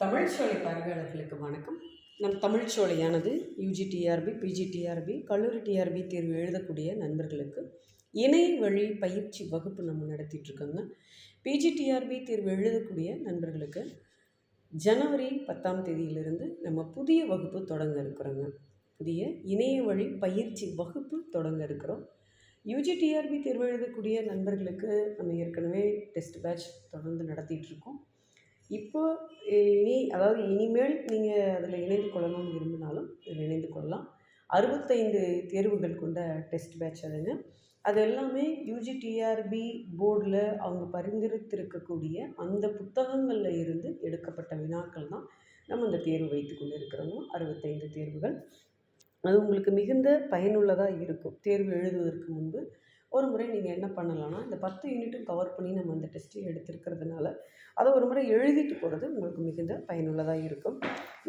தமிழ்ச்சோலை பார்வையாளர்களுக்கு வணக்கம். நம் தமிழ்ச்சோலையானது யூஜி டிஆர்பி பிஜி டிஆர்பி கல்லூரி டிஆர்பி தேர்வு எழுதக்கூடிய நண்பர்களுக்கு இணைய வழி பயிற்சி வகுப்பு நம்ம நடத்திட்டு இருக்கோங்க. பிஜி டிஆர்பி தேர்வு எழுதக்கூடிய நண்பர்களுக்கு ஜனவரி பத்தாம் தேதியிலிருந்து நம்ம புதிய வகுப்பு தொடங்க இருக்கிறோங்க. புதிய இணைய வழி பயிற்சி வகுப்பு தொடங்க இருக்கிறோம். யூஜி டிஆர்பி தேர்வு எழுதக்கூடிய நண்பர்களுக்கு நம்ம ஏற்கனவே டெஸ்ட் பேட்ச் தொடர்ந்து நடத்திட்டுருக்கோம் இருக்கோம். இப்போ இனி அதாவது இனிமேல் நீங்கள் அதில் இணைந்து கொள்ளணும்னு விரும்பினாலும் இதில் இணைந்து கொள்ளலாம். அறுபத்தைந்து தேர்வுகள் கொண்ட டெஸ்ட் பேட்ச் அதுங்க அது எல்லாமே யூஜி டிஆர்பி போர்டில் அவங்க பரிந்துரைத்திருக்கக்கூடிய அந்த புத்தகங்களில் இருந்து எடுக்கப்பட்ட வினாக்கள் தான் நம்ம அந்த தேர்வு வைத்து கொண்டு இருக்கிறோம் அறுபத்தைந்து தேர்வுகள். அது உங்களுக்கு மிகுந்த பயனுள்ளதாக இருக்கும். தேர்வு எழுதுவதற்கு முன்பு ஒரு முறை நீங்கள் என்ன பண்ணலாம்னா இந்த பத்து யூனிட்டும் கவர் பண்ணி நம்ம அந்த டெஸ்ட்டை எடுத்திருக்கிறதுனால அதை ஒரு முறை எழுதிட்டு போகிறது உங்களுக்கு மிகுந்த பயனுள்ளதாக இருக்கும்.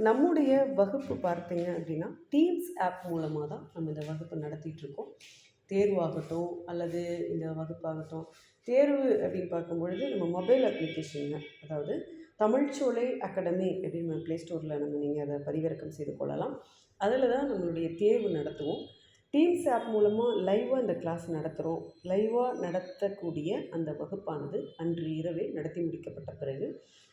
நம்முடைய வகுப்பு பார்த்தீங்க அப்படின்னா டீம்ஸ் ஆப் மூலமாக தான் நம்ம இந்த வகுப்பு நடத்திட்டுருக்கோம் தேர்வாகட்டும் அல்லது இந்த வகுப்பாகட்டும். தேர்வு அப்படின்னு பார்க்கும்பொழுது நம்ம மொபைல் அப்ளிகேஷனுங்க அதாவது தமிழ்ச்சோலை அகாடமி அப்படின்னு ப்ளே ஸ்டோரில் நம்ம நீங்கள் அதை பதிவிறக்கம் செய்து கொள்ளலாம். அதில் தான் நம்மளுடைய தேர்வு நடத்துவோம். டீம்ஸ் ஆப் மூலமாக லைவாக இந்த கிளாஸ் நடத்துகிறோம் லைவாக நடத்தக்கூடிய அந்த வகுப்பானது அன்று இரவே நடத்தி முடிக்கப்பட்ட பிறகு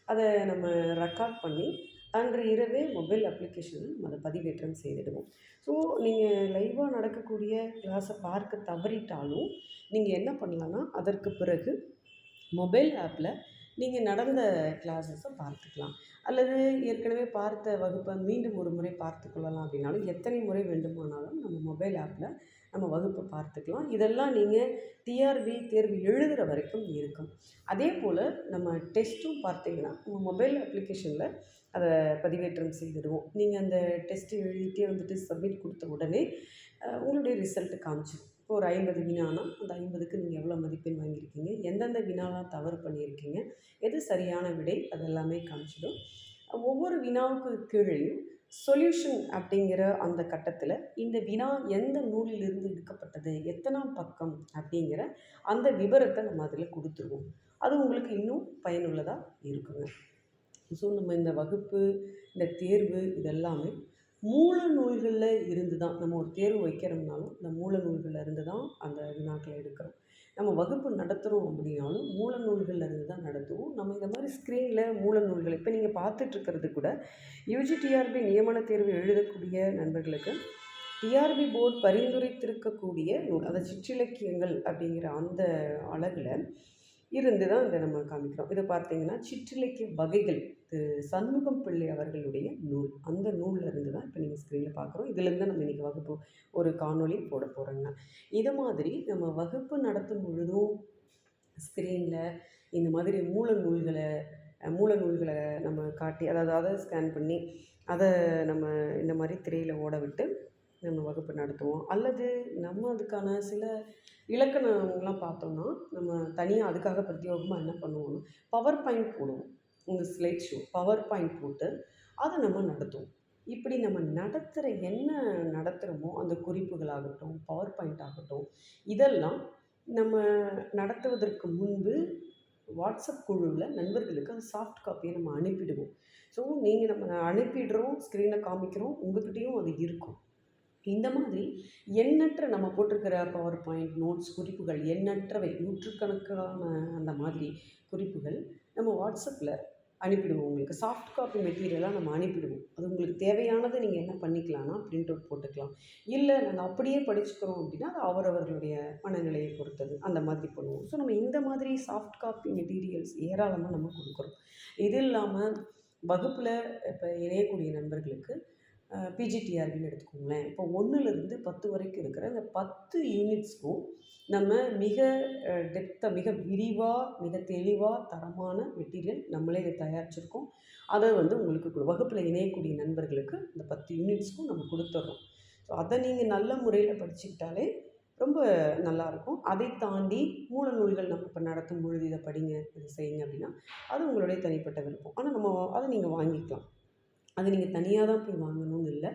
அதை நம்ம ரெக்கார்ட் பண்ணி அன்று இரவே மொபைல் அப்ளிகேஷனில் நம்ம அதை பதிவேற்றம் செய்திடுவோம். ஸோ நீங்கள் லைவாக நடக்கக்கூடிய கிளாஸை பார்க்க தவறிட்டாலும் நீங்கள் என்ன பண்ணலான்னா அதற்கு பிறகு மொபைல் ஆப்பில் நீங்கள் நடந்த கிளாஸஸை பார்த்துக்கலாம். அல்லது ஏற்கனவே பார்த்த வகுப்பை மீண்டும் ஒரு முறை பார்த்து கொள்ளலாம் அப்படின்னாலும் எத்தனை முறை வேண்டுமானாலும் நம்ம மொபைல் ஆப்பில் நம்ம வகுப்பை பார்த்துக்கலாம். இதெல்லாம் நீங்கள் டிஆர்பி தேர்வு எழுதுகிற வரைக்கும் இருக்கும். அதே போல் நம்ம டெஸ்ட்டும் பார்த்தீங்கன்னா உங்கள் மொபைல் அப்ளிகேஷனில் அதை பதிவேற்றம் செய்திடுவோம். நீங்கள் அந்த டெஸ்ட்டு எழுதிட்டே வந்துட்டு சப்மிட் கொடுத்த உடனே உங்களுடைய ரிசல்ட்டு காமிச்சிடும் இப்போ ஒரு ஐம்பது வினானா அந்த ஐம்பதுக்கு நீங்கள் எவ்வளோ மதிப்பெண் வாங்கியிருக்கீங்க? எந்தெந்த வினாலாம் தவறு பண்ணியிருக்கீங்க? எது சரியான விடை? அதெல்லாமே காமிச்சிடும். ஒவ்வொரு வினாவுக்கு கீழேயும் சொல்யூஷன் அப்படிங்கிற அந்த கட்டத்தில் இந்த வினா எந்த நூலிலிருந்து எடுக்கப்பட்டது எத்தனாம் பக்கம்? அப்படிங்கிற அந்த விவரத்தை நம்ம அதில் கொடுத்துருவோம். அது உங்களுக்கு இன்னும் பயனுள்ளதாக இருக்குங்க. ஸோ நம்ம இந்த வகுப்பு இந்த தேர்வு இதெல்லாமே மூல நூல்களில் இருந்து தான் நம்ம ஒரு தேர்வு வைக்கிறோம்னாலும் இந்த மூல நூல்களில் இருந்து தான் அந்த வினாக்களை எடுக்கிறோம். நம்ம வகுப்பு நடத்துகிறோம் அப்படின்னாலும் மூல நூல்களில் இருந்து தான் நடத்துவோம். நம்ம இந்த மாதிரி ஸ்க்ரீனில் மூல நூல்கள் இப்போ நீங்கள் பார்த்துட்ருக்கிறது கூட யூஜிடிஆர்பி நியமன தேர்வு எழுதக்கூடிய நண்பர்களுக்கு டிஆர்பி போர்டு பரிந்துரைத்திருக்கக்கூடிய நூல் அதாவது சிற்றிலக்கியங்கள் அப்படிங்கிற அந்த அழகில் இருந்து தான் இதை நம்ம காமிக்கிறோம். இதை பார்த்தீங்கன்னா சிற்றிலக்கிய வகைகள் திரு சண்முகம் பிள்ளை அவர்களுடைய நூல். அந்த நூலில் இருந்து தான் இப்போ நீங்கள் ஸ்க்ரீனில் பார்க்குறோம் இதுலேருந்து நம்ம இன்றைக்கி வகுப்பு ஒரு காணொளி போட போகிறோங்க இது மாதிரி நம்ம வகுப்பு நடத்தும் பொழுதும் ஸ்க்ரீனில் இந்த மாதிரி மூல நூல்களை மூல நூல்களை நம்ம காட்டி அதாவது அதை ஸ்கேன் பண்ணி அதை நம்ம இந்த மாதிரி திரையில் ஓட விட்டு நம்ம வகுப்பு நடத்துவோம். அல்லது நம்ம அதுக்கான சில இலக்கணங்கள்லாம் பார்த்தோம்னா நம்ம தனியாக அதுக்காக பிரத்யோகமாக என்ன பண்ணுவோம்னா பவர் பாயிண்ட் போடுவோம். உங்கள் ஸ்லைட் ஷோ பவர் பாயிண்ட் போட்டு அதை நம்ம நடத்துவோம். இப்படி நம்ம நடத்துகிற என்ன நடத்துகிறோமோ அந்த குறிப்புகளாகட்டும் பவர் பாயிண்ட் ஆகட்டும் இதெல்லாம் நம்ம நடத்துவதற்கு முன்பு வாட்ஸ்அப் குழுவில் நண்பர்களுக்கு அந்த சாஃப்ட் காப்பியை நம்ம அனுப்பிடுவோம். ஸோ நீங்கள் நம்ம அனுப்பிடுறோம் ஸ்க்ரீனை காமிக்கிறோம் உங்கள்கிட்டயும் அது இருக்கும். இந்த மாதிரி எண்ணற்ற நம்ம போட்டிருக்கிற பவர் பாயிண்ட் நோட்ஸ் குறிப்புகள் எண்ணற்றவை நூற்றுக்கணக்கான அந்த மாதிரி குறிப்புகள் நம்ம வாட்ஸ்அப்பில் அனுப்பிடுவோம். உங்களுக்கு சாஃப்ட் காப்பி மெட்டீரியலாக நம்ம அனுப்பிடுவோம். அது உங்களுக்கு தேவையானதை நீங்கள் என்ன பண்ணிக்கலாம்னா பிரிண்ட் அவுட் போட்டுக்கலாம். இல்லை நாங்கள் அப்படியே படிச்சுக்கிறோம் அப்படின்னா அது அவரவர்களுடைய மனநிலையை பொறுத்தது. அந்த மாதிரி பண்ணுவோம். ஸோ நம்ம இந்த மாதிரி சாஃப்ட் காப்பி மெட்டீரியல்ஸ் ஏராளமாக நம்ம கொடுக்குறோம். இது இல்லாமல் வகுப்பில் இப்போ இணையக்கூடிய நண்பர்களுக்கு பிஜிடிஆர்பின்னு எடுத்துக்கோங்களேன். இப்போ ஒன்றுலேருந்து பத்து வரைக்கும் இருக்கிற அந்த பத்து யூனிட்ஸ்க்கும் நம்ம மிக டெப்த்தாக மிக விரிவாக மிக தெளிவாக தரமான மெட்டீரியல் நம்மளே இதை தயாரிச்சிருக்கோம். அதை வந்து உங்களுக்கு வகுப்பில் இணையக்கூடிய நண்பர்களுக்கு இந்த பத்து யூனிட்ஸ்க்கும் நம்ம கொடுத்துட்றோம் ஸோ அதை நீங்கள் நல்ல முறையில் படிச்சுக்கிட்டாலே ரொம்ப நல்லாயிருக்கும். அதை தாண்டி மூல நூல்கள் நம்ம இப்போ நடத்தும் பொழுது இதை படிங்க இதை செய்யுங்க அப்படின்னா அது உங்களுடைய தனிப்பட்ட விருப்பம். ஆனால் நம்ம அதை நீங்கள் வாங்கிக்கலாம். அது நீங்கள் தனியாக தான் போய் வாங்கணும்னு இல்லை.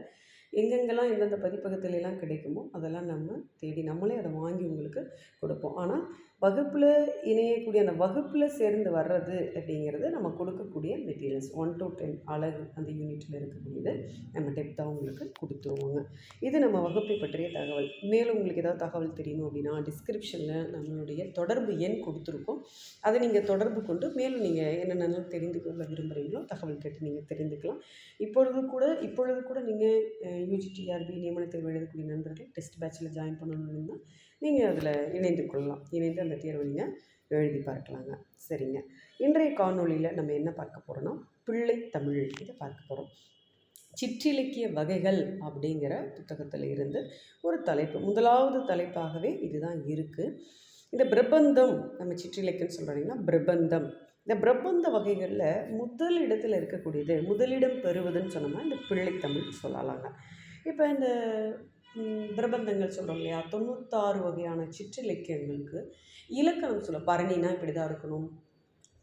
எங்கெங்கெல்லாம் எந்தெந்த பதிப்பகத்துலலாம் கிடைக்குமோ அதெல்லாம் நம்ம தேடி நம்மளே அதை வாங்கி உங்களுக்கு கொடுப்போம். ஆனால் வகுப்பில் இணையக்கூடிய அந்த வகுப்பில் சேர்ந்து வர்றது அப்படிங்கிறது நம்ம கொடுக்கக்கூடிய மெட்டீரியல்ஸ் ஒன் டு டென் அழகு அந்த யூனிட்டில் இருக்கக்கூடியது நம்ம டெப்த்தாக உங்களுக்கு கொடுத்துருவோங்க. இது நம்ம வகுப்பை பற்றிய தகவல். மேலும் உங்களுக்கு ஏதாவது தகவல் தெரியணும் அப்படின்னா டிஸ்கிரிப்ஷனில் நம்மளுடைய தொடர்பு எண் கொடுத்துருக்கோம். அதை நீங்கள் தொடர்பு கொண்டு மேலும் நீங்கள் என்னென்ன தெரிந்து கொள்ள விரும்புகிறீங்களோ தகவல் கேட்டு நீங்கள் தெரிந்துக்கலாம். இப்பொழுது கூட இப்பொழுது கூட நீங்கள் யூஜிடிஆர்பி நியமன தேர்வு எழுதக்கூடிய நண்பர்கள் டெஸ்ட் பேட்சில் ஜாயின் பண்ணணும்னா நீங்கள் அதில் இணைந்து கொள்ளலாம். இணைந்து அந்த தேர்வை நீங்கள் எழுதி பார்க்கலாங்க. சரிங்க. இன்றைய காணொளியில் நம்ம என்ன பார்க்க போகிறோன்னா பிள்ளை தமிழ் இதை பார்க்க போகிறோம் சிற்றிலக்கிய வகைகள் அப்படிங்கிற புத்தகத்தில் இருந்து ஒரு தலைப்பு முதலாவது தலைப்பாகவே இதுதான் இருக்குது இந்த பிரபந்தம் நம்ம சிற்றிலக்கியம்னு சொல்கிறீங்கன்னா பிரபந்தம். இந்த பிரபந்த வகைகளில் முதல் இடத்துல இருக்கக்கூடியது முதலிடம் பெறுவதுன்னு சொன்னோம்னா இந்த பிள்ளைத்தமிழ் சொல்லலாங்க. இப்போ இந்த பிரபந்தங்கள் சொல்கிறோம் இல்லையா? தொண்ணூத்தாறு வகையான சிற்றிலக்கியங்களுக்கு இலக்கணம் சொல்ல பரணினா இப்படி தான் இருக்கணும்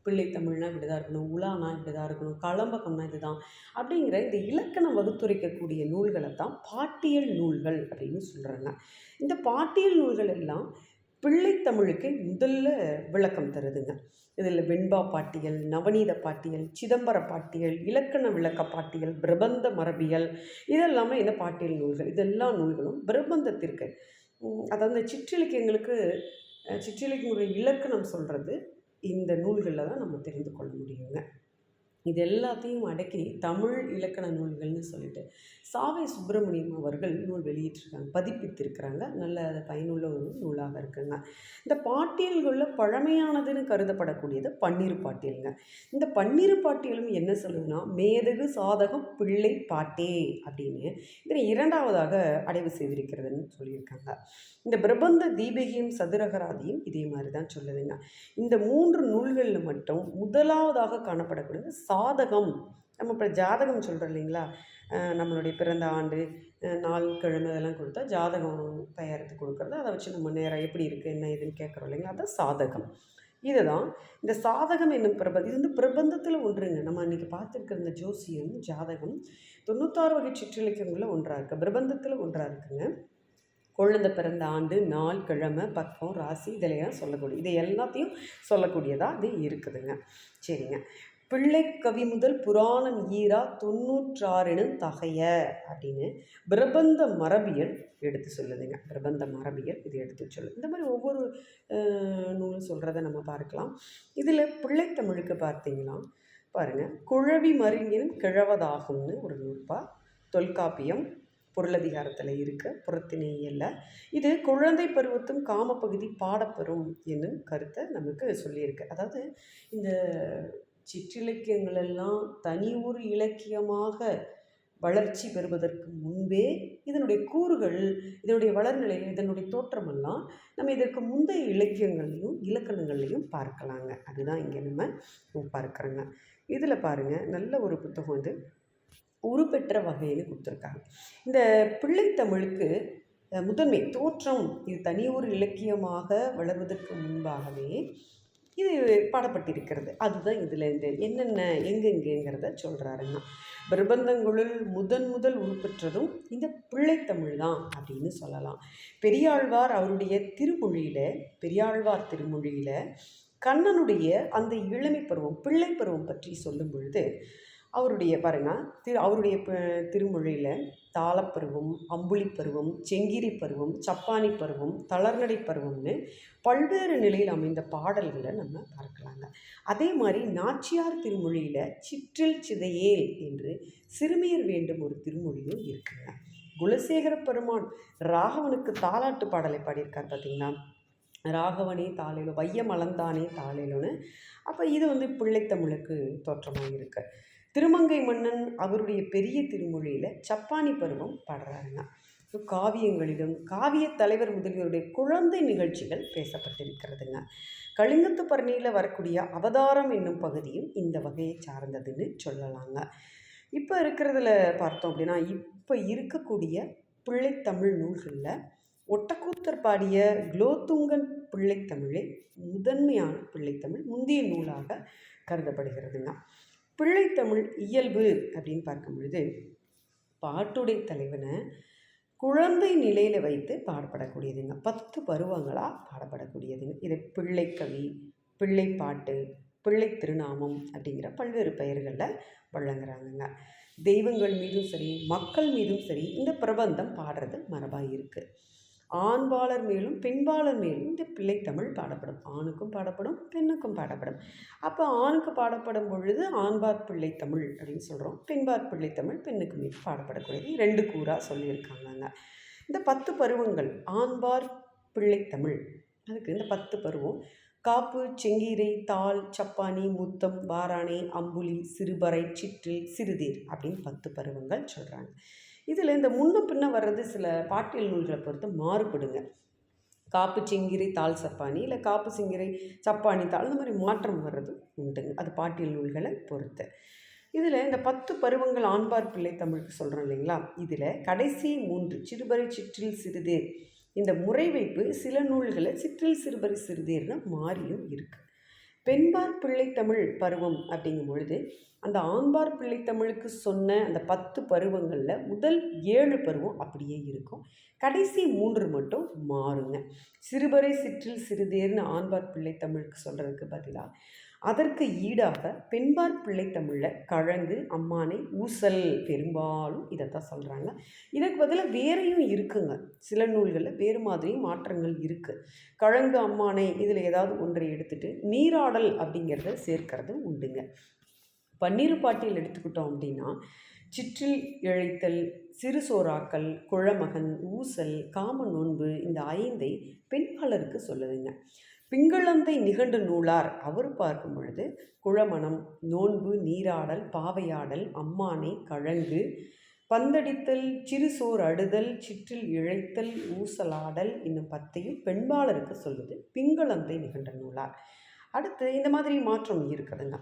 பிள்ளைத்தமிழ்னா இப்படி தான் இருக்கணும் உலானா இப்படி தான் இருக்கணும் களம்பகம்னா இதுதான் அப்படிங்கிற இந்த இலக்கணம் வகுத்துரைக்கக்கூடிய நூல்களை தான் பாட்டியல் நூல்கள் அப்படின்னு சொல்கிறாங்க இந்த பாட்டியல் நூல்கள் எல்லாம் பிள்ளைத்தமிழுக்கு முதல்ல விளக்கம் தருதுங்க. இதில் வெண்பா பாட்டியல் நவநீத பாட்டியல் சிதம்பர பாட்டியல் இலக்கண விளக்க பாட்டியல் பிரபந்த மரபியல் இதெல்லாமே இந்த பாட்டியல் நூல்கள். இதெல்லா நூல்களும் பிரபந்தத்திற்கு அதாவது சிற்றிலக்கியங்களுக்கு சிற்றிலக்கியங்களுடைய இலக்கணம் சொல்கிறது இந்த நூல்களில் தான் நம்ம தெரிந்து கொள்ள முடியுங்க. இது எல்லாத்தையும் அடக்கி தமிழ் இலக்கண நூல்கள்னு சொல்லிட்டு சாவை சுப்பிரமணியம் அவர்கள் நூல் வெளியிட்டிருக்காங்க பதிப்பித்திருக்கிறாங்க. நல்ல பயனுள்ள ஒரு நூலாக இருக்குங்க. இந்த பாட்டியல்களில் பழமையானதுன்னு கருதப்படக்கூடியது பன்னீர் பாட்டியலுங்க. இந்த பன்னீர் பாட்டியலும் என்ன சொல்லுதுன்னா மேதகு சாதகம் பிள்ளை பாட்டே அப்படின்னு இதனை இரண்டாவதாக அடைவு செய்திருக்கிறதுன்னு சொல்லியிருக்காங்க. இந்த பிரபந்த தீபிகையும் சதுரகராதியும் இதே மாதிரி தான் சொல்லுதுங்க. இந்த மூன்று நூல்களில் மட்டும் முதலாவதாக காணப்படக்கூடியது சாதகம். நம்ம இப்போ ஜாதகம் சொல்கிறோம் இல்லைங்களா? நம்மளுடைய பிறந்த ஆண்டு நாள் கிழமை இதெல்லாம் கொடுத்தா ஜாதகம் தயாரித்து கொடுக்குறது. அதை வச்சு நம்ம நேராக எப்படி இருக்குது என்ன ஏதுன்னு கேட்குறோம் இல்லைங்களா? அதுதான் சாதகம். இதுதான். இந்த சாதகம் என்னும் பிரபந்தம் இது வந்து பிரபந்தத்தில் ஒன்றுங்க. நம்ம அன்றைக்கி பார்த்துருக்குற இந்த ஜோசியம் ஜாதகம் தொண்ணூத்தாறு வகை சிற்றிலக்கியங்களில் ஒன்றாக இருக்குது பிரபந்தத்தில் ஒன்றாக இருக்குங்க. குழந்தை பிறந்த ஆண்டு நாள் கிழமை பக்கம் ராசி இதெல்லாம் சொல்லக்கூடிய இதை எல்லாத்தையும் சொல்லக்கூடியதாக அது இருக்குதுங்க. சரிங்க. பிள்ளை கவி முதல் புராணம் ஈரா தொன்னூற்றாறினும் தகைய அப்படின்னு பிரபந்த மரபியல் எடுத்து சொல்லுதுங்க. பிரபந்த மரபியல் இது எடுத்து சொல்லுது. இந்த மாதிரி ஒவ்வொரு நூலும் சொல்கிறத நம்ம பார்க்கலாம். இதில் பிள்ளைத்தமிழுக்கு பார்த்தீங்கன்னா பாருங்கள் குழவி மருங்கினும் கிழவதாகும்னு ஒரு நூற்பா தொல்காப்பியம் பொருளதிகாரத்தில் இருக்க. புறத்தினேயல்ல இது குழந்தை பருவத்தும் காமப்பகுதி பாடப்பெறும் என்னும் கருத்தை நமக்கு சொல்லியிருக்கு. அதாவது இந்த சிற்றிலக்கியங்களெல்லாம் தனி ஒரு இலக்கியமாக வளர்ச்சி பெறுவதற்கு முன்பே இதனுடைய கூறுகள் இதனுடைய வளர்நிலை இதனுடைய தோற்றமெல்லாம் நம்ம இதற்கு முந்தைய இலக்கியங்கள்லையும் இலக்கணங்கள்லையும் பார்க்கலாங்க. அதுதான் இங்கே நம்ம பார்க்குறோங்க. இதில் பாருங்கள் நல்ல ஒரு புத்தகம் வந்து உருப்பெற்ற வகைன்னு கொடுத்துருக்காங்க. இந்த பிள்ளைத்தமிழுக்கு முதன்மை தோற்றம் இது தனியொரு இலக்கியமாக வளர்வதற்கு முன்பாகவே இது பாடப்பட்டிருக்கிறது. அதுதான் இதில் இந்த என்னென்ன எங்கெங்கேங்கிறத சொல்கிறாருங்க பிரபந்தங்களுள் முதன் முதல் உருப்பெற்றதும் இந்த பிள்ளைத்தமிழ் தான் அப்படின்னு சொல்லலாம். பெரியாழ்வார் அவருடைய திருமொழியில் பெரியாழ்வார் திருமொழியில் கண்ணனுடைய அந்த இளமை பருவம் பிள்ளை பருவம் பற்றி சொல்லும் பொழுது அவருடைய பாருங்க திரு அவருடைய திருமொழியில் தாளப்பருவம் அம்புலி பருவம் செங்கிரி பருவம் சப்பானி பருவம் தளர்நடை பருவம்னு பல்வேறு நிலையில் அமைந்த பாடல்களை நம்ம பார்க்கலாங்க. அதே மாதிரி நாச்சியார் திருமொழியில் சிற்றில் சிதையேல் என்று சிறுமியர் வேண்டும் ஒரு திருமொழியும் இருக்குங்க. குலசேகர பெருமான் ராகவனுக்கு தாலாட்டு பாடலை பாடியிருக்கார் பார்த்தீங்கன்னா ராகவனே தாளேலோ வையம் அளந்தானே தாளேலோன்னு. அப்போ இது வந்து பிள்ளைத்தமிழுக்கு தோற்றமாக இருக்குது திருமங்கை மன்னன் அவருடைய பெரிய திருமொழியில் சப்பானி பருவம் பாடுறாருங்க காவியங்களிலும் காவிய தலைவர் முதலியோருடைய குழந்தை நிகழ்ச்சிகள் பேசப்பட்டிருக்கிறதுங்க. கலிங்கத்து பரணியில் வரக்கூடிய அவதாரம் என்னும் பகுதியும் இந்த வகையை சார்ந்ததுன்னு சொல்லலாங்க. இப்போ இருக்கிறதுல பார்த்தோம் அப்படின்னா இப்போ இருக்கக்கூடிய பிள்ளைத்தமிழ் நூல்களில் ஒட்டக்கூத்தர் பாடிய குலோத்துங்கன் பிள்ளைத்தமிழே முதன்மையான பிள்ளைத்தமிழ் முந்தைய நூலாக கருதப்படுகிறதுங்க. பிள்ளைத்தமிழ் இயல்பு அப்படின்னு பார்க்கும் பொழுது பாட்டுடைய தலைவனை குழந்தை நிலையில் வைத்து பாடப்படக்கூடியதுங்க. பத்து பருவங்களாக பாடப்படக்கூடியதுங்க. இது பிள்ளைக்கவி பிள்ளைப்பாட்டு பிள்ளை திருநாமம் அப்படிங்கிற பல்வேறு பெயர்களில் வழங்குறாங்கங்க. தெய்வங்கள் மீதும் சரி மக்கள் மீதும் சரி இந்த பிரபந்தம் பாடுறது மரபாக இருக்குது ஆண்பாளர் மேலும் பெண்பாளர் மேலும் இந்த பிள்ளைத்தமிழ் பாடப்படும். ஆணுக்கும் பாடப்படும் பெண்ணுக்கும் பாடப்படும். அப்போ ஆணுக்கு பாடப்படும் பொழுது ஆண்பார் பிள்ளைத்தமிழ் அப்படின்னு சொல்கிறோம் பெண்பார் பிள்ளைத்தமிழ் பெண்ணுக்கு மேல் பாடப்படக்கூடியது. ரெண்டு கூறாக சொல்லியிருக்காங்க இந்த பத்து பருவங்கள் ஆண்பார் பிள்ளைத்தமிழ் அதுக்கு இந்த பத்து பருவம் காப்பு செங்கீரை தாள் சப்பானி முத்தம் வாராணை அம்புலி சிறுபறை சிற்றில் சிறுதீர் அப்படின்னு பத்து பருவங்கள் சொல்கிறாங்க இதில் இந்த முன்ன பின்ன வர்றது சில பாட்டியல் நூல்களை பொறுத்து மாறுபடுங்க. காப்பு சிங்கிரி தாள் சப்பானி இல்லை காப்பு சிங்கிரி சப்பானி தாள் இந்த மாதிரி மாற்றம் வர்றது உண்டுங்க. அது பாட்டியல் நூல்களை பொறுத்து. இதில் இந்த பத்து பருவங்கள் ஆண்பார் பிள்ளை தமிழுக்கு சொல்கிறோம் இல்லைங்களா? இதில் கடைசி மூன்று சிறுபறை சிற்றில் சிறுதேர். இந்த முறை வைப்பு சில நூல்களை சிற்றில் சிறுபறை சிறுதேர்னு மாறியும் இருக்குது பெண்பார் பிள்ளை தமிழ் பருவம் அப்படிங்கும் பொழுது அந்த ஆண்பார் பிள்ளைத்தமிழுக்கு சொன்ன அந்த பத்து பருவங்களில் முதல் ஏழு பருவம் அப்படியே இருக்கும். கடைசி மூன்று மட்டும் மாறுங்க. சிறுபறை சிற்றில் சிறுதேர்னு ஆண்பார் பிள்ளைத்தமிழுக்கு சொல்கிறதுக்கு பதிலாக அதற்கு ஈடாக பெண்பார் பிள்ளை தமிழில் கழங்கு அம்மானை ஊசல் பெரும்பாலும் இதைத்தான் சொல்கிறாங்க இதற்கு பதிலாக வேறையும் இருக்குங்க. சில நூல்களில் வேறு மாதிரி மாற்றங்கள் இருக்குது கழங்கு அம்மானை இதில் ஏதாவது ஒன்றை எடுத்துகிட்டு நீராடல் அப்படிங்கிறத சேர்க்கறது உண்டுங்க. பன்னீர் பாட்டியல் எடுத்துக்கிட்டோம் அப்படின்னா சிற்றில் இழைத்தல் சிறு சோறாக்கல் குழமகன் ஊசல் காம நோன்பு இந்த ஐந்தை பெண்பாளருக்கு சொல்லுதுங்க. பிங்களந்தை நிகண்டு நூலார் அவர் பார்க்கும் பொழுது குழமணம் நோன்பு நீராடல் பாவையாடல் அம்மானை கழங்கு பந்தடித்தல் சிறுசோர் அடுதல் சிற்றில் இழைத்தல் ஊசலாடல் இன்னும் பத்தையும் பெண்பாளருக்கு சொல்லுது பிங்களந்தை நிகண்ட நூலார். அடுத்து இந்த மாதிரி மாற்றம் இருக்குதுங்க.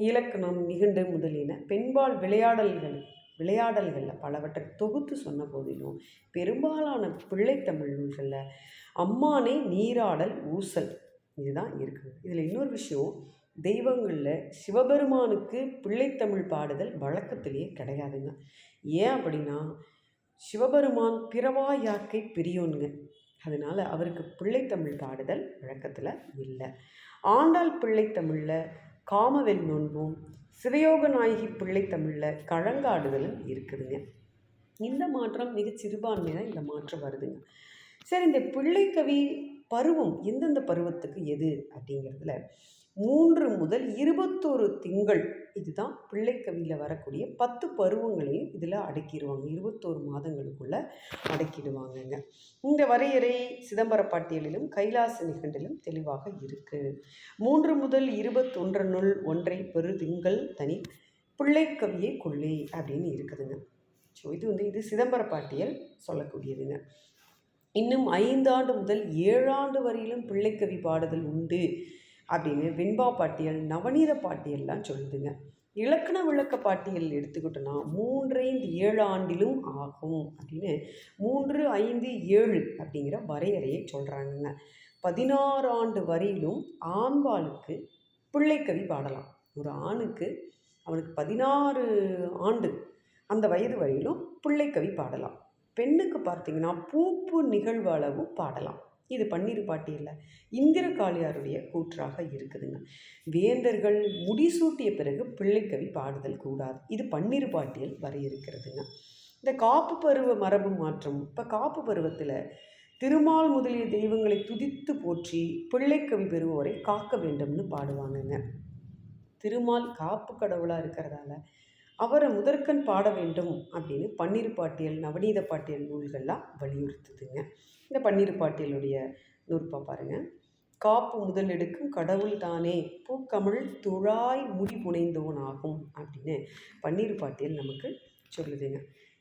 இலக்கணம் நிகண்டு முதலின பெண்பால் விளையாடல்கள் விளையாடல்களில் பலவற்றை தொகுத்து சொன்ன போதிலும் பெரும்பாலான பிள்ளைத்தமிழ் நூல்களில் அம்மானை நீராடல் ஊசல் இதுதான் இருக்குது இதில் இன்னொரு விஷயம் தெய்வங்களில் சிவபெருமானுக்கு பிள்ளைத்தமிழ் பாடுதல் வழக்கத்திலேயே கிடையாதுங்க. ஏன் அப்படின்னா சிவபெருமான் பிறவா யாக்கை பெரியோனுங்க அதனால் அவருக்கு பிள்ளைத்தமிழ் பாடுதல் வழக்கத்தில் இல்லை. ஆண்டாள் பிள்ளைத்தமிழில் காமவெல் நோன்பும் சிவயோக நாயகி பிள்ளை தமிழில் கழங்காடுதலும் இருக்குதுங்க. இந்த மாற்றம் மிக சிறுபான்மையாக இந்த மாற்றம் வருதுங்க. சரி இந்த பிள்ளைக்கவி பருவம் எந்தெந்த பருவத்துக்கு எது அப்படிங்கிறதுல மூன்று முதல் இருபத்தோரு திங்கள். இதுதான் பிள்ளைக்கவியில் வரக்கூடிய பத்து பருவங்களையும் இதில் அடக்கிடுவாங்க. இருபத்தோரு மாதங்களுக்குள்ளே அடக்கிடுவாங்கங்க. இந்த வரையறை சிதம்பர பாட்டியலிலும் கைலாச நிகண்டிலும் தெளிவாக இருக்குது மூன்று முதல் இருபத்தொன்றனுள் ஒன்றை பெரு திங்கள் தனி பிள்ளைக்கவியை கொள்ளை அப்படின்னு இருக்குதுங்க. ஸோ இது வந்து இது சிதம்பர பாட்டியல் சொல்லக்கூடியதுங்க. இன்னும் ஐந்தாண்டு முதல் ஏழாண்டு வரையிலும் பிள்ளைக்கவி பாடுதல் உண்டு. அப்படின்னு வெண்பா பாட்டியல் நவநீத பாட்டியல்லாம் சொல்லுதுங்க. இலக்கண விளக்க பாட்டியல் எடுத்துக்கிட்டோன்னா மூன்றைந்து ஏழு ஆண்டிலும் ஆகும் அப்படின்னு மூன்று ஐந்து ஏழு அப்படிங்கிற வரையறையை சொல்கிறாங்கங்க பதினாறு ஆண்டு வரையிலும் ஆண்பாளுக்கு பிள்ளைக்கவி பாடலாம். ஒரு ஆணுக்கு அவனுக்கு பதினாறு ஆண்டு அந்த வயது வரையிலும் பிள்ளைக்கவி பாடலாம். பெண்ணுக்கு பார்த்தீங்கன்னா பூப்பு நிகழ்வு அளவும் பாடலாம். இது பன்னீர் பாட்டியலில். இந்திர காளியாருடைய கூற்றாக இருக்குதுங்க. வேந்தர்கள் முடிசூட்டிய பிறகு பிள்ளைக்கவி பாடுதல் கூடாது. இது பன்னீர் பாட்டியல் வரையிருக்கிறதுங்க இந்த காப்பு பருவ மரபு மாற்றம் இப்போ காப்பு பருவத்தில் திருமால் முதலிய தெய்வங்களை துதித்து போற்றி பிள்ளைக்கவி பெறுவோரை காக்க வேண்டும்னு பாடுவாங்கங்க. திருமால் காப்பு கடவுளாக இருக்கிறதால அவரை முதற்கண் பாட வேண்டும் அப்படின்னு பன்னீர் பாட்டியல் நவநீத பாட்டியல் நூல்கள்லாம் வலியுறுத்துதுங்க. இந்த பன்னீர் பாட்டியலுடைய நூற்பா பாருங்கள் காப்பு முதலெடுக்கும் கடவுள் தானே பூக்கமிழ் துழாய் முடி புனைந்தோனாகும் அப்படின்னு பன்னீர் பாட்டியல் நமக்கு சொல்லுதுங்க.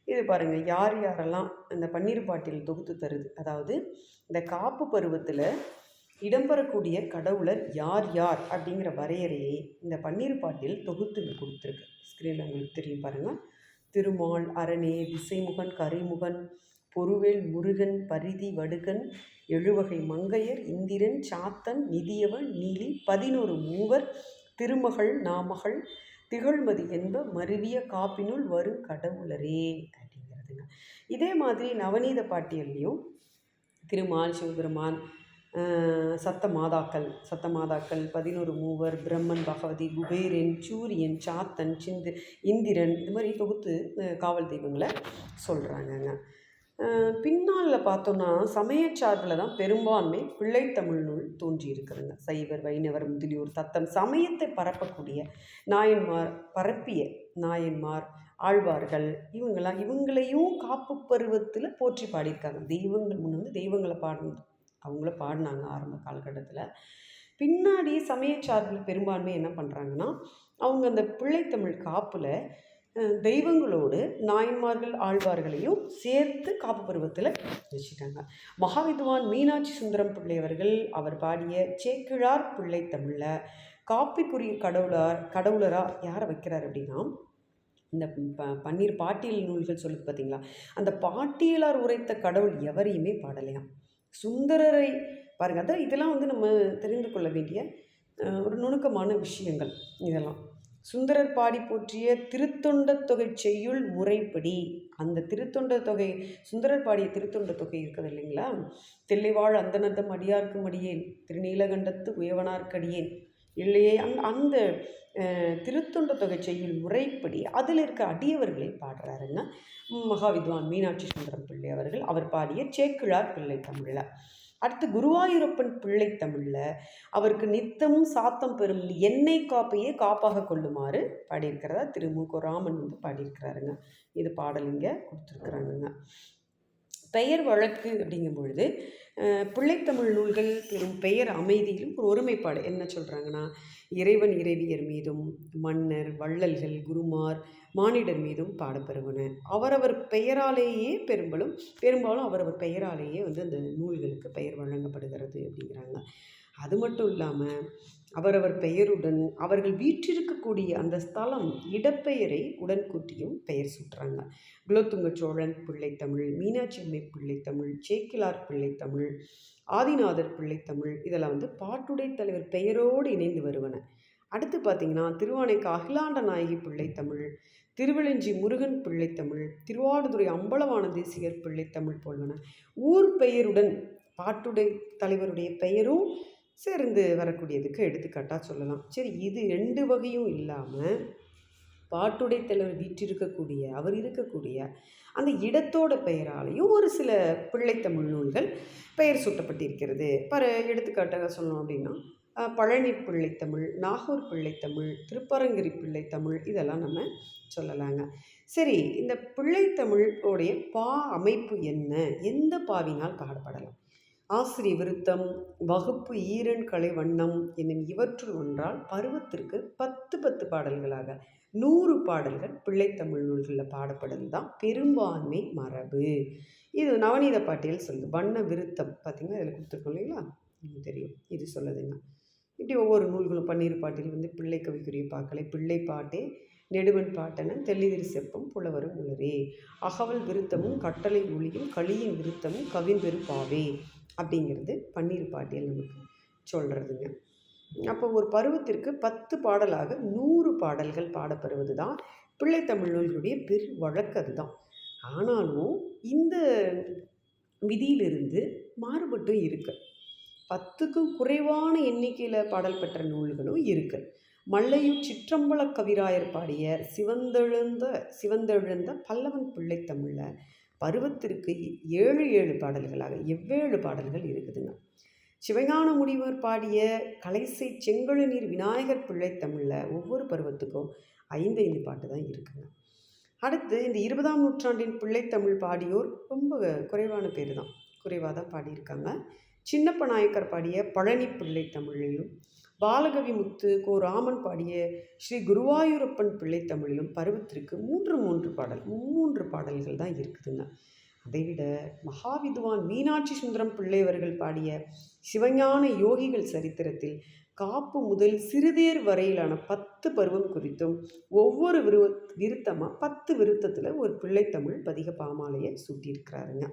இது பாருங்கள் யார் யாரெல்லாம் இந்த பன்னீர் பாட்டியல் தொகுத்து தருது அதாவது இந்த காப்பு பருவத்தில் இடம்பெறக்கூடிய கடவுளர் யார் யார் அப்படிங்கிற வரையறையை இந்த பன்னீர் பாட்டியல் தொகுத்து கொடுத்துருக்கு. ஸ்க்ரீனில் உங்களுக்கு தெரியும் பாருங்கள் திருமால் அரணே திசைமுகன் கரிமுகன் பொருவேல் முருகன் பரிதி வடுகன் எழுவகை மங்கையர் இந்திரன் சாத்தன் நிதியவன் நீலி பதினோரு மூவர் திருமகள் நாமகள் திகழ்மதி என்ப மருவிய காப்பினுள் வரும் கடவுளரே அப்படிங்கிறதுங்க. இதே மாதிரி நவநீத பாட்டியல்லையும் திருமால் சிவபெருமான் சத்த மாதாக்கள் சத்த மாதாக்கள் பதினோரு மூவர் பிரம்மன் பகவதி குபேரன் சூரியன் சாத்தன் சிந்து இந்திரன் இது மாதிரி தொகுத்து காவல் தெய்வங்களை சொல்கிறாங்கங்க பின்னால் பார்த்தோன்னா சமயச்சார்பில் தான் பெரும்பான்மை பிள்ளைத்தமிழ் நூல் தோன்றி சைவர் வைணவர் முதலியோர் தத்தம் சமயத்தை பரப்பக்கூடிய நாயன்மார் பரப்பிய நாயன்மார் ஆழ்வார்கள் இவங்களாம் இவங்களையும் காப்பு பருவத்தில் போற்றி பாடியிருக்காங்க. தெய்வங்கள் முன் வந்து தெய்வங்களை பாடு அவங்கள பாடினாங்க ஆரம்ப காலகட்டத்தில். பின்னாடி சமயச்சார்பில் பெரும்பான்மை என்ன பண்ணுறாங்கன்னா அவங்க அந்த பிள்ளைத்தமிழ் காப்பில் தெய்வங்களோடு நாயன்மார்கள் ஆழ்வார்களையும் சேர்த்து காப்பு பருவத்தில் வச்சுட்டாங்க. மகாவித்வான் மீனாட்சி சுந்தரம் பிள்ளை அவர்கள் அவர் பாடிய சேக்கிழார் பிள்ளை தமிழில் காப்பிக்குரிய கடவுளார் கடவுளராக யாரை வைக்கிறார் அப்படின்னா இந்த ப பன்னீர் பாட்டியல் நூல்கள் சொல்லுது பார்த்தீங்களா அந்த பாட்டியலார் உரைத்த கடவுள் எவரையுமே பாடலையாம் சுந்தரரை பாருங்க. அதான் இதெல்லாம் வந்து நம்ம தெரிந்து கொள்ள வேண்டிய ஒரு நுணுக்கமான விஷயங்கள் இதெல்லாம். சுந்தரர் பாடி போற்றிய திருத்தொண்ட தொகை செய்யுள் முறைப்படி. அந்த திருத்தொண்ட தொகை சுந்தரர் பாடிய திருத்தொண்ட தொகை இருக்குது இல்லைங்களா? தில்லைவாழ் அந்தனதம் அடியார்க்கும் அடியேன் திருநீலகண்டத்து உயவனார்க்கடியேன். இல்லையே? அந் அந்த திருத்துண்ட திருத்தொண்ட தொகை செய்யுள் முறைப்படி அதில் இருக்க அடியவர்களை பாடுறாருங்க மகாவித்வான் மீனாட்சி சுந்தரம் பிள்ளை அவர்கள். அவர் பாடிய சேக்கிழார் பிள்ளை தமிழில் அடுத்து குருவாயூரப்பன் பிள்ளை தமிழில் அவருக்கு நித்தமும் சாத்தம் பெறும் எண்ணெய் காப்பையே காப்பாக கொள்ளுமாறு பாடியிருக்கிறதா? திரு மு ராமன் வந்து பாடியிருக்கிறாருங்க. இது பாடலிங்க கொடுத்துருக்குறாங்க கொடுத்துருக்குறாங்கங்க. பெயர் வழக்கு அப்படிங்கும் பொழுது பிள்ளைத்தமிழ் நூல்கள் பெறும் பெயர் அமைதியிலும் ஒரு ஒருமைப்பாடு. என்ன சொல்கிறாங்கன்னா இறைவன் இறைவியர் மீதும் மன்னர் வள்ளல்கள் குருமார் மானிடர் மீதும் பாடப்பெறுவன அவரவர் பெயராலேயே பெரும்பாலும் பெரும்பாலும் அவரவர் பெயராலேயே வந்து அந்த நூல்களுக்கு பெயர் வழங்கப்படுகிறது அப்படிங்கிறாங்க. அது மட்டும் இல்லாமல் அவரவர் பெயருடன் அவர்கள் வீற்றிருக்கக்கூடிய அந்த ஸ்தலம் இடப்பெயரை உடன்கூட்டியும் பெயர் சுட்டுறாங்க. குலோத்துங்க சோழன் பிள்ளைத்தமிழ் மீனாட்சி அம்மை பிள்ளைத்தமிழ் சேக்கிலார் பிள்ளைத்தமிழ் ஆதிநாதர் பிள்ளைத்தமிழ் இதெல்லாம் வந்து பாட்டுடை தலைவர் பெயரோடு இணைந்து வருவன. அடுத்து பார்த்திங்கன்னா திருவானைக்கு அகிலாண்ட நாயகி பிள்ளைத்தமிழ் திருவெளஞ்சி முருகன் பிள்ளைத்தமிழ் திருவாடுதுறை அம்பலவான தேசிகர் பிள்ளைத்தமிழ் போல்வன. ஊர் பெயருடன் பாட்டுடை தலைவருடைய பெயரும் சேர்ந்து வரக்கூடியதுக்கு எடுத்துக்காட்டாக சொல்லலாம். சரி இது ரெண்டு வகையும் இல்லாமல் பாட்டுடை தலைவர் வீற்றிருக்கக்கூடிய அவர் இருக்கக்கூடிய அந்த இடத்தோட பெயராலையும் ஒரு சில பிள்ளைத்தமிழ் நூல்கள் பெயர் சூட்டப்பட்டிருக்கிறது. பர எடுத்துக்காட்டாக சொல்லணும் அப்படின்னா பழனி பிள்ளைத்தமிழ் நாகூர் பிள்ளைத்தமிழ் திருப்பரங்கிரி பிள்ளைத்தமிழ் இதெல்லாம் நம்ம சொல்லலாங்க. சரி இந்த பிள்ளைத்தமிழோடைய பா அமைப்பு என்ன? எந்த பாவினால் பாடப்படலாம்? ஆசிரிய விருத்தம் வகுப்பு ஈரன் கலை வண்ணம் என்னும் இவற்றுள் ஒன்றால் பருவத்திற்கு பத்து பத்து பாடல்களாக நூறு பாடல்கள் பிள்ளைத்தமிழ் நூல்களில் பாடப்படுது தான் பெரும்பான்மை மரபு. இது நவநீத பாட்டியல் சொல்லுது. வண்ண விருத்தம் பார்த்திங்கன்னா இதில் கொடுத்துருக்கோம் இல்லைங்களா? உங்களுக்கு தெரியும். இது சொல்லுதுங்க இப்படி ஒவ்வொரு நூல்களும் பன்னீர் பாட்டில் வந்து பிள்ளை கவிக்குரிய பாக்களை பிள்ளை பாட்டே நெடுவன் பாட்டன தெள்ளிதிரி செப்பம் புலவரும் உளரே. அகவல் விருத்தமும் கட்டளை ஒளியும் களியின் விருத்தமும் கவின்பெரு பாவே அப்படிங்கிறது பன்னீர் பாட்டியல் நமக்கு சொல்கிறதுங்க அப்போ ஒரு பருவத்திற்கு பத்து பாடலாக நூறு பாடல்கள் பாடப்படுவது தான் பிள்ளைத்தமிழ் நூல்களுடைய பெரு வழக்கு அதுதான். ஆனாலும் இந்த விதியிலிருந்து மாறுபட்டும் இருக்கு. பத்துக்கும் குறைவான எண்ணிக்கையில் பாடல் பெற்ற நூல்களும் இருக்கு. மல்லையூர் சிற்றம்பல கவிராயர் பாடிய சிவந்தெழுந்த சிவந்தெழுந்த பல்லவன் பிள்ளைத்தமிழில் பருவத்திற்கு ஏழு ஏழு பாடல்களாக எவ்வேழு பாடல்கள் இருக்குதுங்க. சிவஞான முனிவர் பாடிய கலைசை செங்கழுநீர் விநாயகர் பிள்ளை தமிழில் ஒவ்வொரு பருவத்துக்கும் ஐந்து ஐந்து பாட்டு தான் இருக்குங்க. அடுத்து இந்த இருபதாம் நூற்றாண்டின் பிள்ளைத்தமிழ் பாடியோர் ரொம்ப குறைவான பேர் தான். குறைவாக தான் பாடியிருக்காங்க. சின்னப்ப நாயக்கர் பாடிய பழனி பிள்ளை தமிழிலும் பாலகவி முத்து கோ ராமன் பாடிய ஸ்ரீ குருவாயூரப்பன் பிள்ளை தமிழிலும் பருவத்திற்கு மூன்று மூன்று பாடல் மூன்று பாடல்கள் தான் இருக்குதுங்க. அதைவிட மகாவித்வான் மீனாட்சி சுந்தரம் பிள்ளைவர்கள் பாடிய சிவஞான யோகிகள் சரித்திரத்தில் காப்பு முதல் சிறுதேர் வரையிலான பத்து பருவம் குறித்தும் ஒவ்வொரு விரு விருத்தமாக பத்து விருத்தத்தில் ஒரு பிள்ளைத்தமிழ் பதிக பாமாலையை சூட்டியிருக்கிறாருங்க.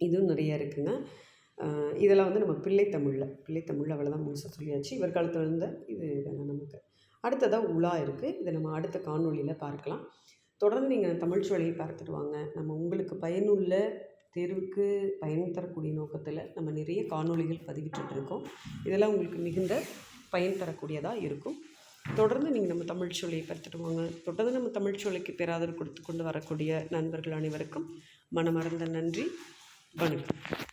இதுவும் நிறைய இருக்குங்க. இதெல்லாம் வந்து நம்ம பிள்ளைத்தமிழில் பிள்ளைத்தமிழில் அவ்வளோதான் முழுசாக சொல்லியாச்சு. இவர் காலத்தில் இருந்த இது வேணாம் நமக்கு. அடுத்ததாக உலா இருக்குது இதை நம்ம அடுத்த காணொளியில் பார்க்கலாம். தொடர்ந்து நீங்கள் தமிழ்ச்சோலையை பார்த்துட்டு வாங்க. நம்ம உங்களுக்கு பயனுள்ள தேர்வுக்கு பயன் தரக்கூடிய நோக்கத்தில் நம்ம நிறைய காணொளிகள் பதிவிட்டுருக்கோம் இதெல்லாம் உங்களுக்கு மிகுந்த பயன் தரக்கூடியதாக இருக்கும். தொடர்ந்து நீங்கள் நம்ம தமிழ்ச்சோலையை பார்த்துட்டு வாங்க. தொடர்ந்து நம்ம தமிழ்ச்சோலைக்கு பேராதரவு கொடுத்து கொண்டு வரக்கூடிய நண்பர்கள் அனைவருக்கும் மனமார்ந்த நன்றி. வணக்கம்.